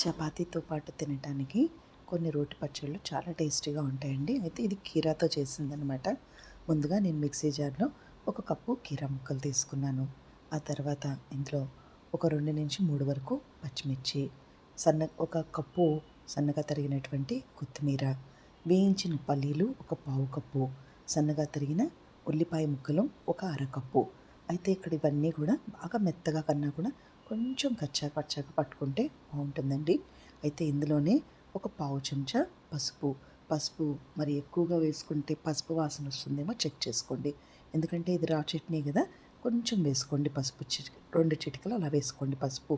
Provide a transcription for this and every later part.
చపాతీతో పాటు తినడానికి కొన్ని రోటి పచ్చళ్ళు చాలా టేస్టీగా ఉంటాయండి. అయితే ఇది కీరాతో చేసిందనమాట ముందుగా నేను మిక్సీ జార్లో ఒక కప్పు కీరా ముక్కలు తీసుకున్నాను. ఆ తర్వాత ఇందులో ఒక రెండు నుంచి మూడు వరకు పచ్చిమిర్చి సన్న ఒక కప్పు సన్నగా తరిగినటువంటి కొత్తిమీర వేయించిన పల్లీలు ఒక పావు కప్పు సన్నగా తరిగిన ఉల్లిపాయ ముక్కలు ఒక అరకప్పు అయితే ఇక్కడ ఇవన్నీ కూడా బాగా మెత్తగా కన్నా కూడా కొంచెం కచ్చా పచ్చాగా పట్టుకుంటే బాగుంటుందండి. అయితే ఇందులోనే ఒక పావు చెంచా పసుపు. పసుపు మరి ఎక్కువగా వేసుకుంటే పసుపు వాసన వస్తుందేమో చెక్ చేసుకోండి. ఎందుకంటే ఇది రా చట్నీ కదా కొంచెం వేసుకోండి పసుపు రెండు చిటికలు అలా వేసుకోండి పసుపు.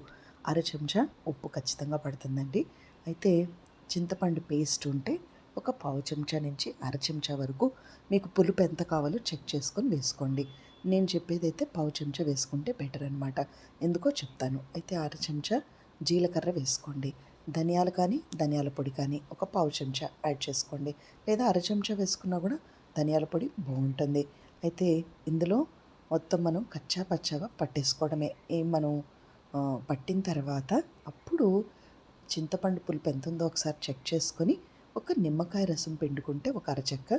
అర చెంచా ఉప్పు ఖచ్చితంగా పడుతుందండి. అయితే చింతపండు పేస్ట్ ఉంటే ఒక పావు చెంచా నుంచి అర చెంచా వరకు మీకు పులుపు ఎంత కావాలో చెక్ చేసుకొని వేసుకోండి. నేను చెప్పేది అయితే పావు చెంచా వేసుకుంటే బెటర్ అనమాట ఎందుకో చెప్తాను. అయితే అర చెంచా జీలకర్ర వేసుకోండి. ధనియాలు కానీ ధనియాల పొడి కానీ ఒక పావు చెంచా యాడ్ చేసుకోండి. లేదా అర చెంచా వేసుకున్నా కూడా ధనియాల పొడి బాగుంటుంది. అయితే ఇందులో మొత్తం మనం కచ్చా పచ్చాగా పట్టేసుకోవడమే. ఏం మనం పట్టిన తర్వాత అప్పుడు చింతపండు పులుపు ఎంత ఉందో ఒకసారి చెక్ చేసుకొని ఒక నిమ్మకాయ రసం పిండుకుంటే ఒక అరచక్క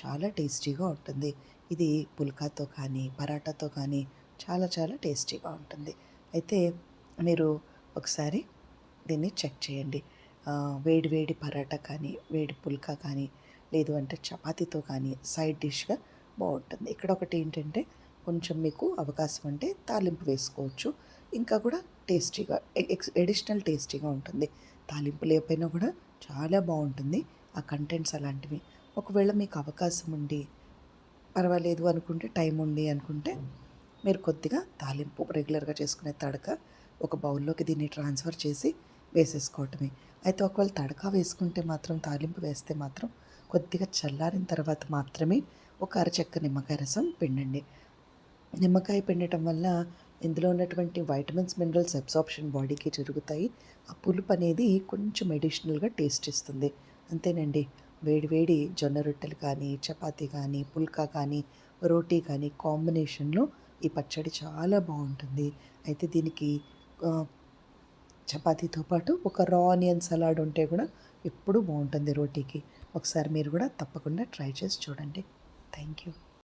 చాలా టేస్టీగా ఉంటుంది. ఇది పుల్కాతో కానీ పరాటాతో కానీ చాలా చాలా టేస్టీగా ఉంటుంది. అయితే మీరు ఒకసారి దీన్ని చెక్ చేయండి. వేడి వేడి పరాటా కానీ వేడి పుల్కా కానీ లేదు అంటే చపాతీతో కానీ సైడ్ డిష్గా బాగుంటుంది. ఇక్కడ ఒకటి ఏంటంటే కొంచెం మీకు అవకాశం అంటే తాలింపు వేసుకోవచ్చు. ఇంకా కూడా టేస్టీగా ఎక్స్ ఎడిషనల్ టేస్టీగా ఉంటుంది. తాలింపు లేకపోయినా కూడా చాలా బాగుంటుంది ఆ కంటెంట్స్ అలాంటివి. ఒకవేళ మీకు అవకాశం ఉండి పర్వాలేదు అనుకుంటే టైం ఉంది అనుకుంటే మీరు కొద్దిగా తాలింపు రెగ్యులర్గా చేసుకునే తడక ఒక బౌల్లోకి దీన్ని ట్రాన్స్ఫర్ చేసి వేసేసుకోవటమే. అయితే ఒకవేళ తడక వేసుకుంటే మాత్రం తాలింపు వేస్తే మాత్రం కొద్దిగా చల్లారిన తర్వాత మాత్రమే ఒక అరచెక్క నిమ్మకాయ రసం పిండండి. నిమ్మకాయ పిండటం వల్ల ఇందులో ఉన్నటువంటి వైటమిన్స్ మినరల్స్ అబ్సార్ప్షన్ బాడీకి జరుగుతాయి. ఆ పులుపు అనేది కొంచెం అడిషనల్గా టేస్ట్ ఇస్తుంది. అంతేనండి. వేడివేడి జొన్న రొట్టెలు కానీ చపాతీ కానీ పుల్కా కానీ రోటీ కానీ కాంబినేషన్లో ఈ పచ్చడి చాలా బాగుంటుంది. అయితే దీనికి చపాతీతో పాటు ఒక రా ఆనియన్ సలాడ్ ఉంటే కూడా ఎప్పుడూ బాగుంటుంది రోటీకి. ఒకసారి మీరు కూడా తప్పకుండా ట్రై చేసి చూడండి. Thank you